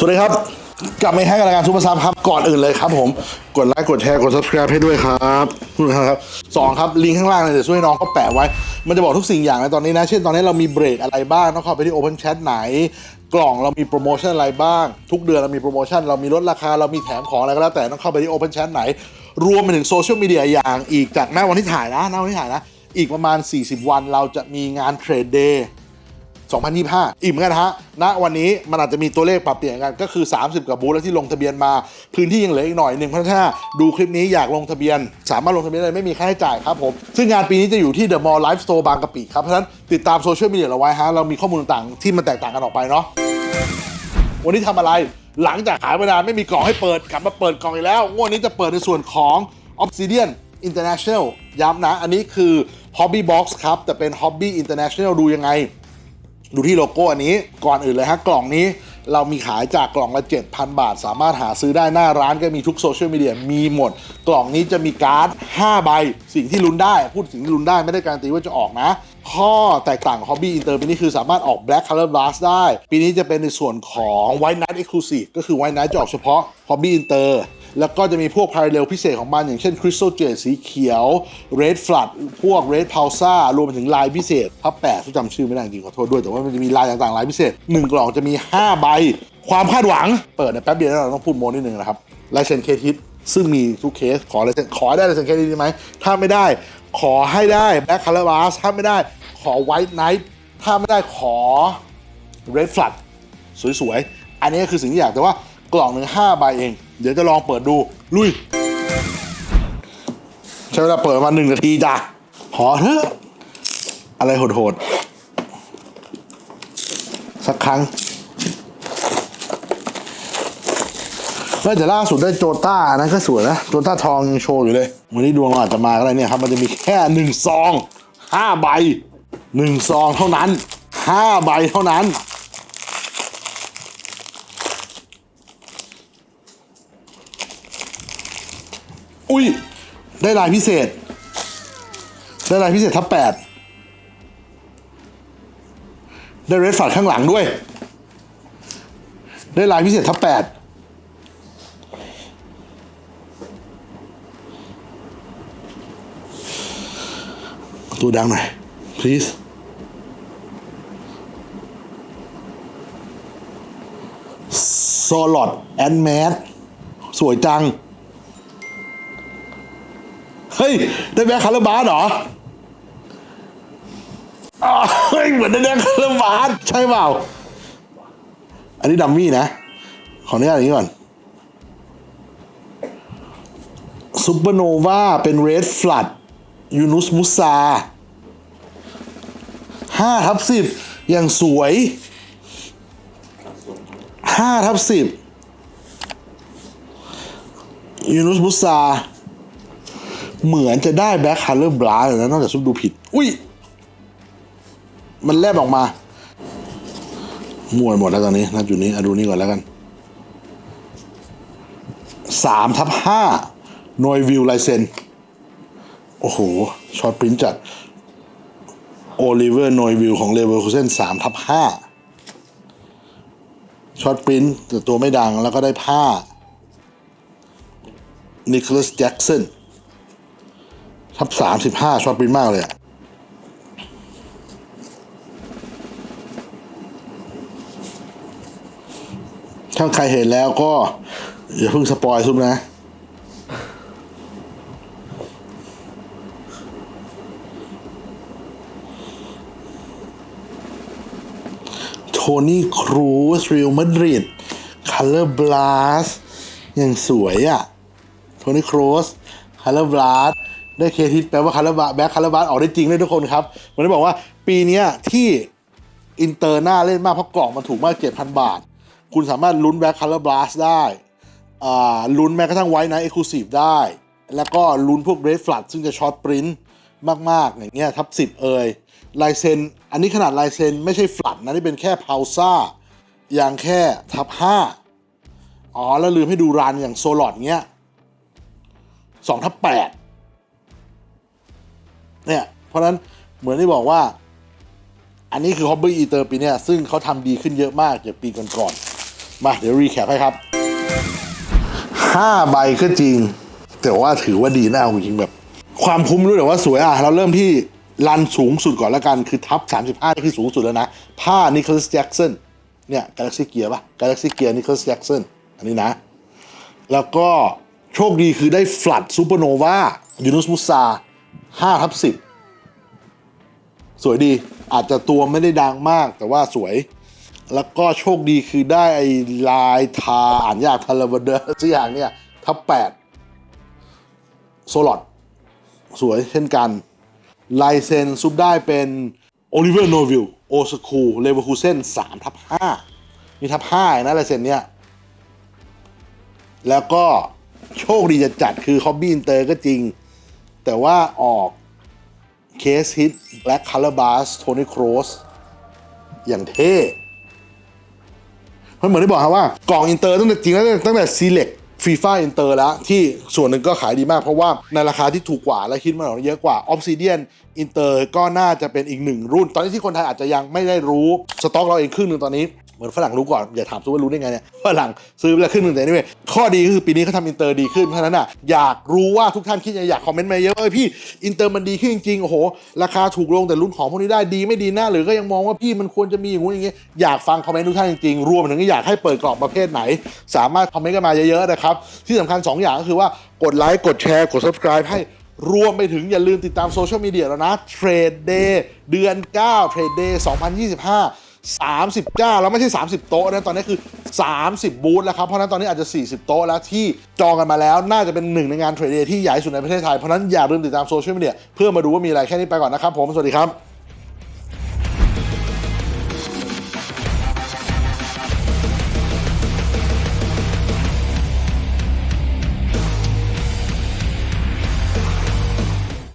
สวัสดีครับ กลับมาให้กับรายการซูเปอร์ซับครับ ก่อนอื่นเลยครับผม กดไลค์กดแชร์กด subscribe ให้ด้วยครับทุกท่านครับสองครับลิงก์ข้างล่างเลยเดี๋ยวช่วยน้องเขาแปะไว้ มันจะบอกทุกสิ่งอย่างในตอนนี้นะ เช่นตอนนี้เรามีเบรกอะไรบ้างต้องเข้าไปที่ Open Chat ไหน กล่องเรามีโปรโมชั่นอะไรบ้าง ทุกเดือนเรามีโปรโมชั่นเรามีลดราคาเรามีแถมของอะไรก็แล้วแต่ต้องเข้าไปที่ Open Chat ไหน รวมไปถึงโซเชียลมีเดียอย่างอีกจากหน้าวันที่ถ่ายนะหน้าวันที่ถ่ายนะอีกประมาณ 40 วันเราจะมีงานเทรดเดย์ 2025อีกเหมือนกันะฮะณวันนี้มันอาจจะมีตัวเลขปรับเปลี่ยนกันก็คือ 30กับบูธแล้วที่ลงทะเบียนมา พื้นที่ยังเหลืออีกหน่อยหนึ่งพราะถ้าดูคลิปนี้อยากลงทะเบียน สามารถลงทะเบียนได้ไม่มีค่าใช้จ่ายครับผม ซึ่งงานปีนี้จะอยู่ที่ The Mall Live Store บางกะปิครับ เพราะฉะนั้นติดตามโซเชียลมีเดียเราไว้ฮะเรามีข้อมูลต่างๆที่มันแตกต่างกันออกไปเนาะวันนี้ทำอะไรหลังจากขายไปนานไม่มีกล่องให้เปิดกลับมาเปิดกล่องอีกแล้วงวดนี้จะเปิดในส่วนของ Obsidian International ย้ำนะ อันนี้คือ Hobby Box ครับ แต่เป็น Hobby International ดูยังไง ดูที่โลโก้อันนี้ก่อนอื่นเลยฮะกล่องนี้เรามีขายจากกล่องละ 7,000 บาท สามารถหาซื้อได้หน้าร้านก็มีทุกโซเชียลมีเดียมีหมด กล่องนี้จะมีการ์ด 5 ใบ สิ่งที่ลุ้นได้ พูดสิ่งที่ลุ้นได้ไม่ได้การันตีว่าจะออกนะ ข้อแตกต่างของ Hobby Inter ปีนี้คือสามารถออก Black Color Blast ได้ ปีนี้จะเป็นในส่วนของ White Night Exclusive ก็คือ White Night จะออกเฉพาะ Hobby Inter แล้วก็จะมีพวก Parallel พิเศษของมัน อย่างเช่น Crystal Jade สีเขียว Red Flood พวก Red Pulsar รวมไปถึงลายพิเศษพับแปะจำชื่อไม่ได้จริงขอโทษด้วย แต่ว่ามันจะมีลายต่างๆลายพิเศษ 1 กล่องจะมี 5 ใบ ความคาดหวัง เปิดในแป๊บเดียวเราต้องพูดโมนิดนึงนะครับลายเซ็นเคทิสซึ่งมีทุกเคสขอลายเซ็นขอได้ลายเซ็นเคทิสได้ไหมถ้าไม่ได้ ขอให้ได้ Black Color Blast ถ้าไม่ได้ขอ White Night ถ้าไม่ได้ขอ Red Flood สวยๆ อันนี้ก็คือสิ่งที่อยากแต่ว่า กล่องหนึ่งห้าใบเอง เดี๋ยวจะลองเปิดดู ลุย ใช้เวลาเปิดมาหนึ่งนาทีจ้ะขอเถอะอะไรโหดๆ สักครั้งเฮ้ยแต่ล่าสุดได้โจต้านนั้นก็สวยนะโจต้าทองยังโชว์อยู่เลย วันนี้ดวงเราอาจจะมาก็ได้เนี่ยครับ มันจะมีแค่หนึ่งซองห้าใบหนึ่งซองเท่านั้นห้าใบเท่านั้น อุ้ย ได้ลายพิเศษ ได้ลายพิเศษทับแปดได้เรดฝัดข้างหลังด้วย ได้ลายพิเศษทับแปดตัวดังหน่อย please โลอดแอนแมสสวยจัง เฮ้ยได้แบ็คคาร์บาสเหรอเฮ้ยเหมือนได้แบ็คคาร์บาสใช่เปล่า อันนี้ดัมมี่นะ ขออนุญาตอย่างนี้ก่อนซูเปอร์โนวาเป็นเรดฟลัดยูนุสมุซาห้าทับสิบอย่างสวยห้าทับสิบยูนุสมุซา เหมือนจะได้แบ็คคัลเลอร์บลาเลยนะนอกจากซุปดูผิด อุ้ย มันแลบออกมามั่วหมดแล้วตอนนี้นะจุดนี้อะดูนี่ก่อนแล้วกันสามทับห้าหน่วยวิวลเซนโอ้โหช็อตปริ้นจัดโอลิเวอร์หน่วยวิวของเลเวอร์คูเซนสามทับห้าช็อตปริ้นแต่ตัวไม่ดังแล้วก็ได้ผ้านิโคลัสแจ็กสัน ทับสามสิบห้าช็อตปรินมากเลยอะถ้าใครเห็นแล้วก็ อย่าเพิ่งสปอยซุปนะ โทนี่ครูสเรียลมาดริดคัลเลอร์บลาสยังสวยอะโทนี่ครูสคัลเลอร์บลาส ได้เคทิสแปลว่าคัลเลอร์บาแบ็คคัลเลอร์บาสออกได้จริงด้วยทุกคนครับ มันได้บอกว่าปีนี้ที่อินเตอร์หน้าเล่นมากเพราะกล่องมันถูกมาก 7,000 บาท คุณสามารถลุ้นแบ็คคัลเลอร์บาสได้ลุ้นแม้กระทั่งไวท์ไนท์เอ็กซ์คลูซีฟได้ แล้วก็ลุ้นพวกเรดฟลัดซึ่งจะช็อตปริ้นมาก ๆ อย่างเงี้ยทับสิบเอยลายเซ็นอันนี้ขนาดลายเซ็นไม่ใช่ฟลัดนะ นี่เป็นแค่พาวซ่าอย่างแค่ทับห้าอ๋อ แล้วลืมให้ดูรันอย่างโซลอดเงี้ยสองทับแปด เนี่ย เพราะนั้นเหมือนที่บอกว่า อันนี้คือ Hobby Eater ปีนี้ซึ่งเขาทำดีขึ้นเยอะมากจากปีก่อนๆมาเดี๋ยวรีแคปให้ครับห้าใบก็จริง แต่ว่าถือว่าดีนะเอาจริงแบบ ความคุ้มรู้แต่ว่าสวยอะ เราเริ่มที่รันสูงสุดก่อนล้วกันคือทับ 35นี่คือสูงสุดแล้วนะ ผ้านิโคลัสแจ็กสันเนี่ย Galaxy Gear ป่ะ Galaxy Gear นิโคลัสแจ็กสันอันนี้นะ แล้วก็โชคดีคือได้ฟลัดซูเปอร์โนวายูนุสมุสซา 5ทับ10 สวยดีอาจจะตัวไม่ได้ดังมาก แต่ว่าสวย แล้วก็โชคดีคือได้ไอ้ลายทาอ่านยากทาราบเดอร์สักอย่างเนี่ยทับแปดโซลอดสวยเช่นกันลายเซ็นซุปได้เป็นโอลิเวอร์โนวิลโอสคูเลเวอร์คูเซนสามทับห้ามีทับห้านะลายเซ็นเนี่ยแล้วก็โชคดีจะจัดคือ Hobby Inter ก็จริง แต่ว่าออกเคสฮิต Black Color Bass Tony Cross อย่างเท่เพราะเหมือนที่บอกครับว่ากล่องอินเตอร์ตั้งแต่จริงแล้วตั้งแต่ Select FIFA Inter แล้ว ที่ส่วนหนึ่งก็ขายดีมากเพราะว่าในราคาที่ถูกกว่าและคิดมาหน่อยเยอะกว่า Obsidian Inter ก็น่าจะเป็นอีกหนึ่งรุ่น ตอนนี้ที่คนไทยอาจจะยังไม่ได้รู้ สต็อกเราเองครึ่งหนึ่งตอนนี้ เหมือนฝรั่งรู้ก่อน อย่าถามซูว่ารู้ได้ไงเนี่ยฝรั่งซื้อแล้วครึ่งหนึ่งแต่นี่เว้ยข้อดีคือปีนี้เขาทำอินเตอร์ดีขึ้นเพราะฉะนั้นอะอยากรู้ว่าทุกท่านคิดยังไงอยากคอมเมนต์มาเยอะเอ้ยพี่อินเตอร์มันดีขึ้นจริงๆโอ้โหราคาถูกลงแต่รุ่นของพวกนี้ได้ดีไม่ดีนะหรือก็ยังมองว่าพี่มันควรจะมีอย่างงู้นอย่างงี้อยากฟังคอมเมนต์ทุกท่านจริงๆรวมถึงอยากให้เปิดกล่องประเภทไหน สามารถคอมเมนต์กันมาเยอะๆนะครับที่สำคัญสองอย่างก็คือว่ากดไลค์กดแชร์กด subscribe ให้รวมไปถึงอย่าลืมติดตามโซเชียลมีเดียแล้วนะ Trade Day เดือน9 Trade Day 2025 39แล้วไม่ใช่ 30 โต๊ะนะตอนนี้คือ 30 บูธแล้วครับ เพราะนั้นตอนนี้อาจจะ 40 โต๊ะแล้วที่จองกันมาแล้ว น่าจะเป็นหนึ่งในงานเทรดเดย์ที่ใหญ่สุดในประเทศไทย เพราะนั้นอย่าลืมติดตามโซเชียลมีเดียเพื่อมาดูว่ามีอะไรแค่นี้ไปก่อนนะครับผม สวัสดีครับ